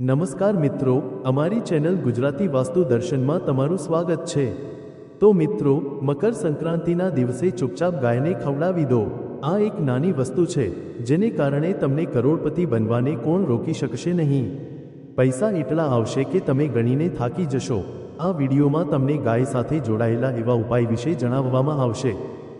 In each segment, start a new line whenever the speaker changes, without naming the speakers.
નમસ્કાર મિત્રો, અમારી ચેનલ ગુજરાતી વાસ્તુ દર્શનમાં તમારું સ્વાગત છે. તો મિત્રો, મકર સંક્રાંતિના દિવસે ચૂપચાપ ગાયને ખવડાવી દો. આ એક નાની વસ્તુ છે, જેને કારણે તમને કરોડપતિ બનવાને કોણ રોકી શકશે નહીં. પૈસા એટલા આવશે કે તમે ગણીને થાકી જશો. આ વિડીયોમાં તમને ગાય સાથે જોડાયેલા એવા ઉપાય વિશે જણાવવામાં આવશે.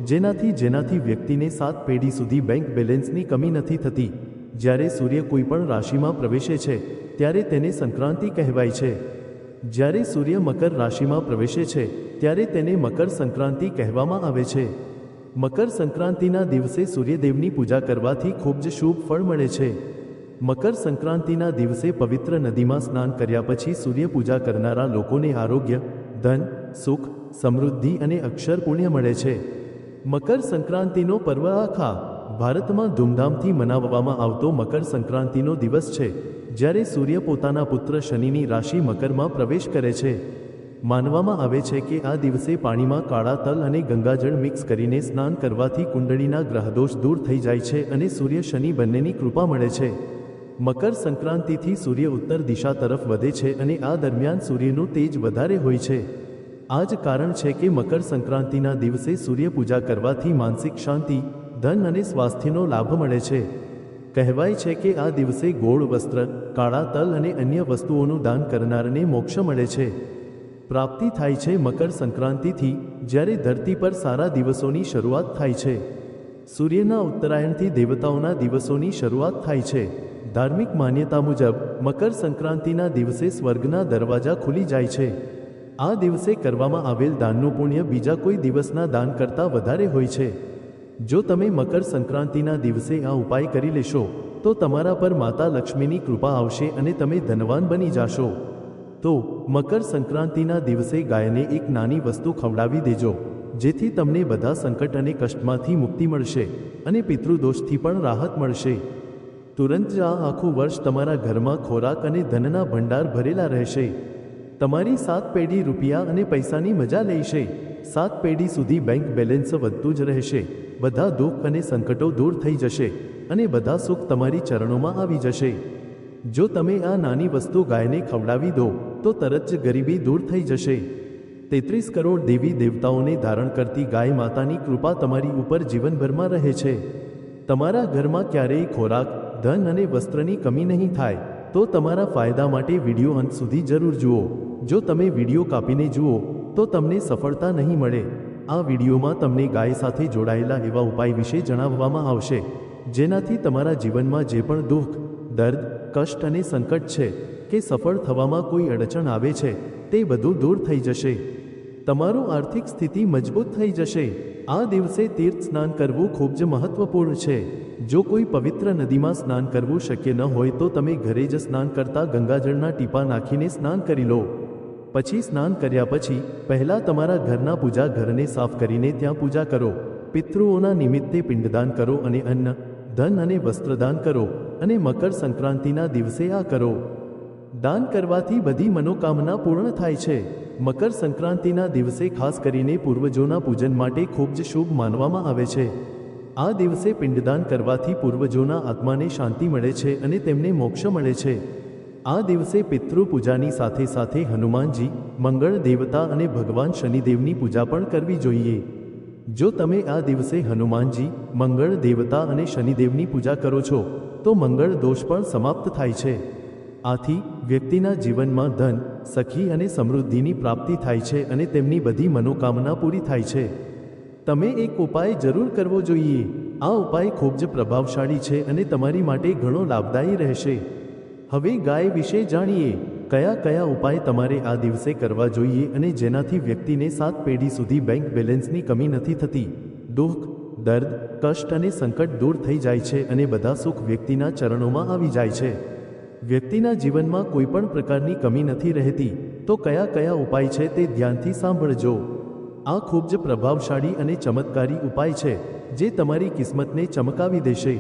જેનાથી જેનાથી વ્યક્તિને સાત પેઢી સુધી બેંક બેલેન્સની કમી નથી થતી. જ્યારે સૂર્ય કોઈ પણ રાશિમાં પ્રવેશે છે, ત્યારે તેને સંક્રાંતિ કહેવાય છે. જ્યારે સૂર્ય મકર રાશિમાં પ્રવેશે છે, ત્યારે તેને મકર સંક્રાંતિ કહેવામાં આવે છે. મકર સંક્રાંતિના દિવસે સૂર્યદેવની પૂજા કરવાથી ખૂબ જ શુભ ફળ મળે છે. મકર સંક્રાંતિના દિવસે પવિત્ર નદીમાં સ્નાન કર્યા પછી સૂર્યપૂજા કરનારા લોકોને આરોગ્ય, ધન, સુખ, સમૃદ્ધિ અને અક્ષર પુણ્ય મળે છે. મકર સંક્રાંતિનો પર્વ આખા ભારતમાં ધૂમધામથી મનાવવામાં આવતો મકર સંક્રાંતિનો દિવસ છે, જ્યારે સૂર્ય પોતાના પુત્ર શનિની રાશિ મકરમાં પ્રવેશ કરે છે. માનવામાં આવે છે કે આ દિવસે પાણીમાં કાળા તલ અને ગંગાજળ મિક્સ કરીને સ્નાન કરવાથી કુંડળીના ગ્રહદોષ દૂર થઈ જાય છે અને સૂર્ય શનિ બંનેની કૃપા મળે છે. મકર સંક્રાંતિથી સૂર્ય ઉત્તર દિશા તરફ વધે છે અને આ દરમિયાન સૂર્યનું તેજ વધારે હોય છે. આ જ કારણ છે કે મકર સંક્રાંતિના દિવસે સૂર્ય પૂજા કરવાથી માનસિક શાંતિ ધન અને સ્વાસ્થ્યનો લાભ મળે છે. કહેવાય છે કે આ દિવસે ગોળ વસ્ત્ર, કાળા તલ અને અન્ય વસ્તુઓનું દાન કરનારને મોક્ષ મળે છે. પ્રાપ્તિ થાય છે મકર સંક્રાંતિથી, જ્યારે ધરતી પર સારા દિવસોની શરૂઆત થાય છે. સૂર્યના ઉત્તરાયણથી દેવતાઓના દિવસોની શરૂઆત થાય છે. ધાર્મિક માન્યતા મુજબ, મકર સંક્રાંતિના દિવસે સ્વર્ગના દરવાજા ખુલી જાય છે. આ દિવસે કરવામાં આવેલ દાનનું પુણ્ય બીજા કોઈ દિવસના દાન કરતાં વધારે હોય છે. જો તમે મકર સંક્રાંતિના દિવસે આ ઉપાય કરી લેશો, તો તમારા પર માતા લક્ષ્મીની કૃપા આવશે અને તમે ધનવાન બની જાશો. તો, મકર સંક્રાંતિના દિવસે ગાયને એક નાની વસ્તુ ખવડાવી દેજો, જેથી તમને બધા સંકટ અને કષ્ટમાંથી મુક્તિ મળશે અને પિતૃદોષથી પણ રાહત મળશે. તુરંત જ આ આખું વર્ષ તમારા ઘરમાં ખોરાક અને ધનના ભંડાર ભરેલા રહેશે. તમારી સાત પેઢી રૂપિયા અને પૈસાની મજા લેશે. સાત પેઢી સુધી બેંક બેલેન્સ વધતું જ રહેશે. બધા દુઃખ અને સંકટો દૂર થઈ જશે અને બધા સુખ તમારી ચરણોમાં આવી જશે. જો તમે આ નાની વસ્તુ ગાયને ખવડાવી દો, તો તરત જ ગરીબી દૂર થઈ જશે. તેત્રીસ કરોડ દેવી દેવતાઓને ધારણ કરતી ગાય માતાની કૃપા તમારી ઉપર જીવનભરમાં રહે છે. તમારા ઘરમાં ક્યારેય ખોરાક, ધન અને વસ્ત્રની કમી નહીં થાય. તો તમારા ફાયદા માટે વીડિયો અંત સુધી જરૂર જુઓ. જો તમે વીડિયો કાપીને જુઓ, તો તમને સફળતા નહીં મળે. આ વિડીયોમાં તમને ગાય સાથે જોડાયેલા એવા ઉપાય વિશે જણાવવામાં આવશે, જેનાથી તમારા જીવનમાં જે પણ દુઃખ, દર્દ, કષ્ટ અને સંકટ છે, કે સફળ થવામાં કોઈ અડચણ આવે છે, તે બધું દૂર થઈ જશે. તમારું આર્થિક સ્થિતિ મજબૂત થઈ જશે. આ દિવસે તીર્થ સ્નાન કરવું ખૂબ જ મહત્વપૂર્ણ છે. જો કોઈ પવિત્ર નદીમાં સ્નાન કરવું શક્ય ન હોય તો તમે ઘરે જ સ્નાન કરતા ગંગાજળના ટીપા નાખીને સ્નાન કરી લો. પછી સ્નાન કર્યા પછી પહેલાં તમારા ઘરના પૂજા ઘરને સાફ કરીને ત્યાં પૂજા કરો. પિતૃઓના નિમિત્તે પિંડદાન કરો અને અન્ન, ધન અને વસ્ત્રદાન કરો અને મકર સંક્રાંતિના દિવસે આ કરો. દાન કરવાથી બધી મનોકામના પૂર્ણ થાય છે. મકર સંક્રાંતિના દિવસે ખાસ કરીને પૂર્વજોના પૂજન માટે ખૂબ જ શુભ માનવામાં આવે છે. આ દિવસે પિંડદાન કરવાથી પૂર્વજોના આત્માને શાંતિ મળે છે અને તેમને મોક્ષ મળે છે. આ દિવસે પિતૃ પૂજાની સાથે સાથે હનુમાનજી, મંગળ દેવતા અને ભગવાન શનિદેવની પૂજા પણ કરવી જોઈએ. જો તમે આ દિવસે હનુમાનજી, મંગળ દેવતા અને શનિદેવની પૂજા કરો છો, તો મંગળ દોષ પણ સમાપ્ત થાય છે. આથી વ્યક્તિના જીવનમાં ધન, સખી અને સમૃદ્ધિની પ્રાપ્તિ થાય છે અને તેમની બધી મનોકામના પૂરી થાય છે. તમે એક ઉપાય જરૂર કરવો જોઈએ. આ ઉપાય ખૂબ જ પ્રભાવશાળી છે અને તમારી માટે ઘણો લાભદાયી રહેશે. હવે ગાય વિશે જાણીએ. કયા કયા ઉપાય તમારે આ દિવસે કરવા જોઈએ અને જેનાથી વ્યક્તિને સાત પેઢી સુધી બેંક બેલેન્સની કમી નથી થતી? દુઃખ, દર્દ, કષ્ટ અને સંકટ દૂર થઈ જાય છે અને બધા સુખ વ્યક્તિના ચરણોમાં આવી જાય છે. વ્યક્તિના જીવનમાં કોઈ પણ પ્રકારની કમી નથી રહેતી. તો કયા કયા ઉપાય છે તે ધ્યાનથી સાંભળજો. આ ખૂબ જ પ્રભાવશાળી અને ચમત્કારી ઉપાય છે, જે તમારી કિસ્મતને ચમકાવી દેશે.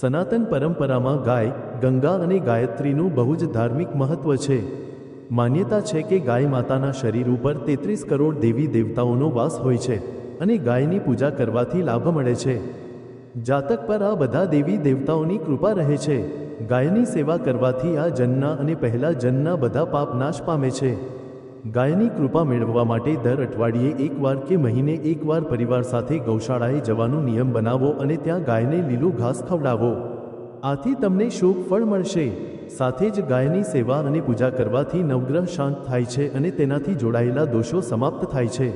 સનાતન પરંપરામાં ગાય, ગંગા અને ગાયત્રીનું બહુ જ ધાર્મિક મહત્વ છે. માન્યતા છે કે ગાય માતાના શરીર ઉપર તેત્રીસ કરોડ દેવી દેવતાઓનો વાસ હોય છે અને ગાયની પૂજા કરવાથી લાભ મળે છે. જાતક પર આ બધા દેવી દેવતાઓની કૃપા રહે છે. ગાયની સેવા કરવાથી આ જન્મના અને પહેલા જન્મના બધા પાપ નાશ પામે છે. ગાયની કૃપા મેળવવા માટે દર અઠવાડિયે એકવાર કે મહિને એકવાર પરિવાર સાથે ગૌશાળાએ જવાનો નિયમ બનાવો અને ત્યાં ગાયને લીલું ઘાસ ખવડાવો. આથી તમને શુભ ફળ મળશે. સાથે જ ગાયની સેવા અને પૂજા કરવાથી નવગ્રહ શાંત થાય છે અને તેનાથી જોડાયેલા દોષો સમાપ્ત થાય છે.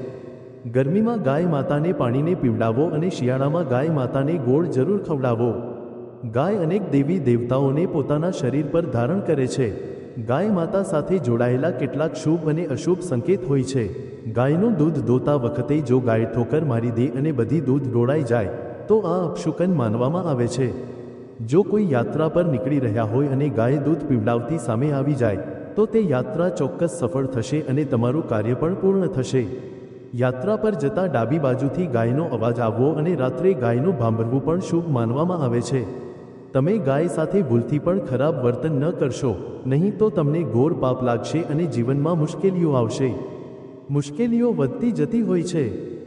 ગરમીમાં ગાય માતાને પાણીને પીવડાવો અને શિયાળામાં ગાય માતાને ગોળ જરૂર ખવડાવો. ગાય અનેક દેવી દેવતાઓને પોતાના શરીર પર ધારણ કરે છે. ગાય માતા સાથે જોડાયેલા કેટલાક શુભ અને અશુભ સંકેત હોય છે. ગાયનું દૂધ દોતા વખતે જો ગાય ઠોકર મારી દે અને બધી દૂધ ડોળાઈ જાય, તો આ અપશુકન માનવામાં આવે છે. જો કોઈ યાત્રા પર નીકળી રહ્યા હોય અને ગાય દૂધ પીવડાવતી સામે આવી જાય, તો તે યાત્રા ચોક્કસ સફળ થશે અને તમારું કાર્ય પણ પૂર્ણ થશે. યાત્રા પર જતા ડાબી બાજુથી ગાયનો અવાજ આવવો અને રાત્રે ગાયનું ભાંભરવું પણ શુભ માનવામાં આવે છે. તમે ગાય સાથે ભૂલથી પણ ખરાબ વર્તન ન કરશો, નહીં તો તમને ઘોર પાપ લાગશે અને જીવનમાં મુશ્કેલીઓ આવશે. મુશ્કેલીઓ વધતી જતી હોય છે.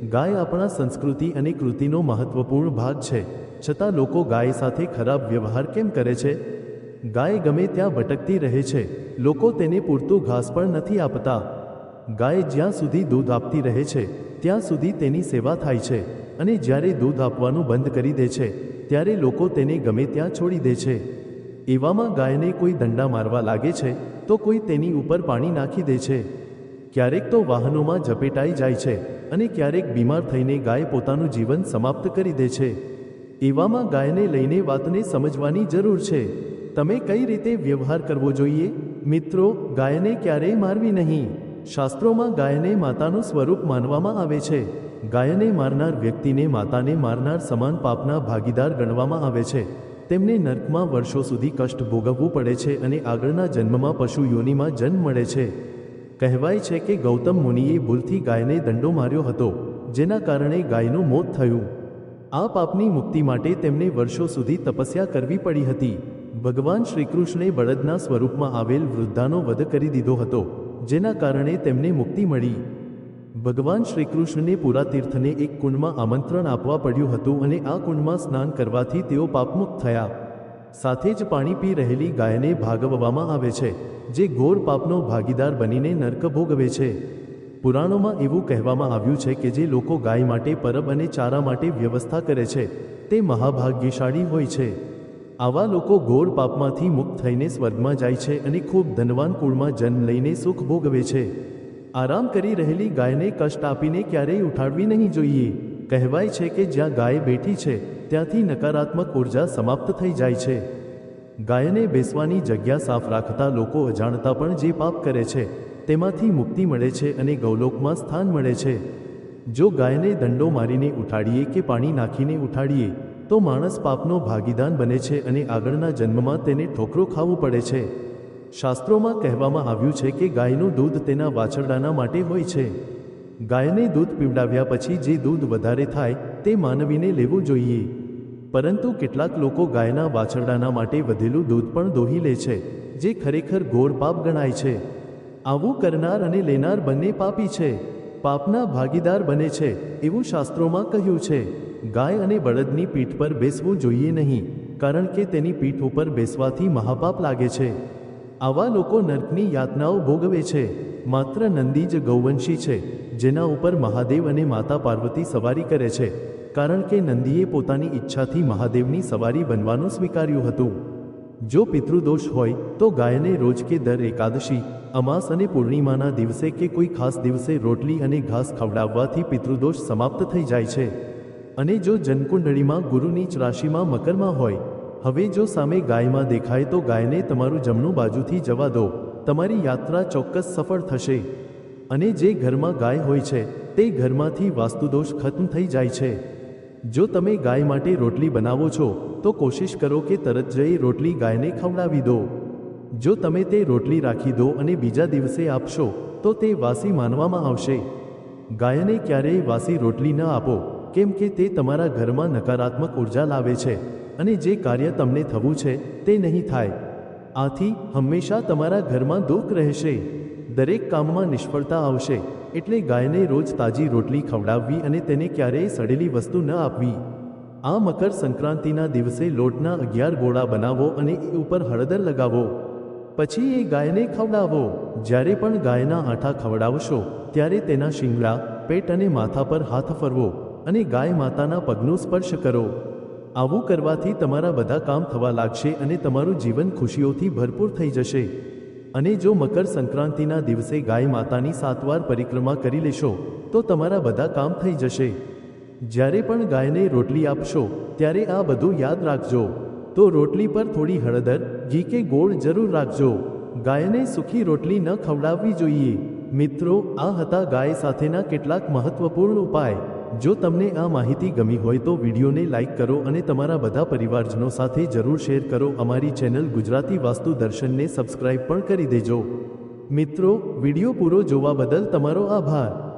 ગાય આપણા સંસ્કૃતિ અને કૃતિનો મહત્વપૂર્ણ ભાગ છે. છતાં લોકો ગાય સાથે ખરાબ વ્યવહાર કેમ કરે છે? ગાય ગમે ત્યાં ભટકતી રહે છે. લોકો તેને પૂરતું ઘાસ પણ નથી આપતા. ગાય જ્યાં સુધી દૂધ આપતી રહે છે, ત્યાં સુધી તેની સેવા થાય છે અને જ્યારે દૂધ આપવાનું બંધ કરી દે છે ત્યારે લોકો તેને ગમે ત્યાં છોડી દે છે. એવામાં ગાયને કોઈ દંડા મારવા લાગે છે, તો કોઈ તેની ઉપર પાણી નાખી દે છે. ક્યારેક તો વાહનોમાં ઝપેટાઈ જાય છે અને ક્યારેક બીમાર થઈને ગાય પોતાનું જીવન સમાપ્ત કરી દે છે. એવામાં ગાયને લઈને વાતને સમજવાની જરૂર છે. તમે કઈ રીતે વ્યવહાર કરવો જોઈએ? મિત્રો, ગાયને ક્યારેય મારવી નહીં. શાસ્ત્રોમાં ગાયને માતાનું સ્વરૂપ માનવામાં આવે છે. ગાયને મારનાર વ્યક્તિને માતાને મારનાર સમાન પાપના ભાગીદાર ગણવામાં આવે છે. તેમને નર્કમાં વર્ષો સુધી કષ્ટ ભોગવવું પડે છે અને આગળના જન્મમાં પશુ યોનિમાં જન્મ મળે છે. કહેવાય છે કે ગૌતમ મુનિએ ભૂલથી ગાયને દંડો માર્યો હતો, જેના કારણે ગાયનું મોત થયું. આ પાપની મુક્તિ માટે તેમને વર્ષો સુધી તપસ્યા કરવી પડી હતી. ભગવાન શ્રીકૃષ્ણે બળદના સ્વરૂપમાં આવેલ વૃદ્ધાનો વધ કરી દીધો હતો, જેના કારણે તેમને મુક્તિ મળી. ભગવાન શ્રીકૃષ્ણને પૂરા તીર્થને એક કુંડમાં આમંત્રણ આપવા પડ્યું હતું અને આ કુંડમાં સ્નાન કરવાથી તેઓ પાપમુક્ત થયા. સાથે જ પાણી પી રહેલી ગાયને ભાગવવામાં આવે છે, જે ઘોર પાપનો ભાગીદાર બનીને નર્ક ભોગવે છે. પુરાણોમાં એવું કહેવામાં આવ્યું છે કે જે લોકો ગાય માટે પરબ અને ચારા માટે વ્યવસ્થા કરે છે, તે મહાભાગ્યશાળી હોય છે. આવા લોકો ઘોર પાપમાંથી મુક્ત થઈને સ્વર્ગમાં જાય છે અને ખૂબ ધનવાન કુળમાં જન્મ લઈને સુખ ભોગવે છે. આરામ કરી રહેલી ગાયને કષ્ટ આપીને ક્યારેય ઉઠાડવી નહીં જોઈએ. કહેવાય છે કે જ્યાં ગાય બેઠી છે, ત્યાંથી નકારાત્મક ઊર્જા સમાપ્ત થઈ જાય છે. ગાયને બેસવાની જગ્યા સાફ રાખતા લોકો અજાણતા પણ જે પાપ કરે છે, તેમાંથી મુક્તિ મળે છે અને ગૌલોકમાં સ્થાન મળે છે. જો ગાયને દંડો મારીને ઉઠાડીએ કે પાણી નાખીને ઉઠાડીએ, તો માણસ પાપનો ભાગીદાન બને છે અને આગળના જન્મમાં તેને ઠોકરો ખાવું પડે છે. શાસ્ત્રોમાં કહેવામાં આવ્યું છે કે ગાયનું દૂધ તેના વાછરડાના માટે હોય છે. ગાયને દૂધ પીવડાવ્યા પછી જે દૂધ વધારે થાય તે માનવીને લેવું જોઈએ. પરંતુ કેટલાક લોકો ગાયના વાછરડાના માટે વધેલું દૂધ પણ દોહી લે છે, જે ખરેખર ઘોર પાપ ગણાય છે. આવું કરનાર અને લેનાર બંને પાપી છે. પાપના ભાગીદાર બને છે, એવું શાસ્ત્રોમાં કહ્યું છે. ગાય અને બળદની પીઠ પર બેસવું જોઈએ નહીં, કારણ કે તેની પીઠ ઉપર બેસવાથી મહાપાપ લાગે છે. આવા લોકો નર્કની યાતનાઓ ભોગવે છે. માત્ર નંદી જ ગૌવંશી છે, જેના ઉપર મહાદેવ અને માતા પાર્વતી સવારી કરે છે. કારણ કે નંદીએ પોતાની ઈચ્છાથી મહાદેવની સવારી બનવાનું સ્વીકાર્યું હતું. જો પિતૃદોષ હોય, તો ગાયને રોજ કે દર એકાદશી, અમાસ અને પૂર્ણિમાના દિવસે કે કોઈ ખાસ દિવસે રોટલી અને ઘાસ ખવડાવવાથી પિતૃદોષ સમાપ્ત થઈ જાય છે. અને જો જનકુંડળીમાં ગુરુની રાશિમાં મકરમાં હોય હવે જો સામે ગાયમાં દેખાય તો ગાયને તમારું જમણું બાજુથી જવા દો. તમારી યાત્રા ચોક્કસ સફળ થશે. અને જે ઘરમાં ગાય હોય છે, તે ઘરમાંથી વાસ્તુદોષ ખત્મ થઈ જાય છે. જો તમે ગાય માટે રોટલી બનાવો છો, તો કોશિશ કરો કે તરત જઈ રોટલી ગાયને ખવડાવી દો. જો તમે તે રોટલી રાખી દો અને બીજા દિવસે આપશો, તો તે વાસી માનવામાં આવશે. ગાયને ક્યારેય વાસી રોટલી ન આપો, કેમ કે તે તમારા ઘરમાં નકારાત્મક ઊર્જા લાવે છે. અને જે કાર્ય તમને થવું છે, તે નહીં થાય. આથી હંમેશા તમારા ઘરમાં દુઃખ રહેશે. દરેક કામમાં નિષ્ફળતા આવશે, એટલે ગાયને રોજ તાજી રોટલી ખવડાવવી અને તેને ક્યારેય સડેલી વસ્તુ ન આપવી. આ મકર સંક્રાંતિના દિવસે લોટના અગિયાર ગોળા બનાવો અને એ ઉપર હળદર લગાવો. પછી એ ગાયને ખવડાવો. જ્યારે પણ ગાયના આઠા ખવડાવશો, ત્યારે તેના શિંગડા, પેટ અને માથા પર હાથ ફરવો અને ગાય માતાના પગનો સ્પર્શ કરો. આવું કરવાથી તમારા બધા કામ થવા લાગશે અને તમારું જીવન ખુશીઓથી ભરપૂર થઈ જશે. અને જો મકર સંક્રાંતિના દિવસે ગાય માતાની સાતવાર પરિક્રમા કરી લેશો, તો તમારા બધા કામ થઈ જશે. જ્યારે પણ ગાયને રોટલી આપશો, ત્યારે આ બધું યાદ રાખજો. તો રોટલી પર થોડી હળદર, ઘી કે ગોળ જરૂર રાખજો. ગાયને સુખી રોટલી ન ખવડાવવી જોઈએ. મિત્રો, આ હતા ગાય સાથેના કેટલાક મહત્વપૂર્ણ ઉપાય. જો તમને આ માહિતી ગમી હોય તો વિડીયોને લાઇક કરો અને તમારા બધા પરિવારજનો સાથે જરૂર શેર કરો. અમારી ચેનલ ગુજરાતી વાસ્તુ દર્શનને સબસ્ક્રાઇબ પણ કરી દેજો. મિત્રો, વીડિયો પૂરો જોવા બદલ તમારો આભાર.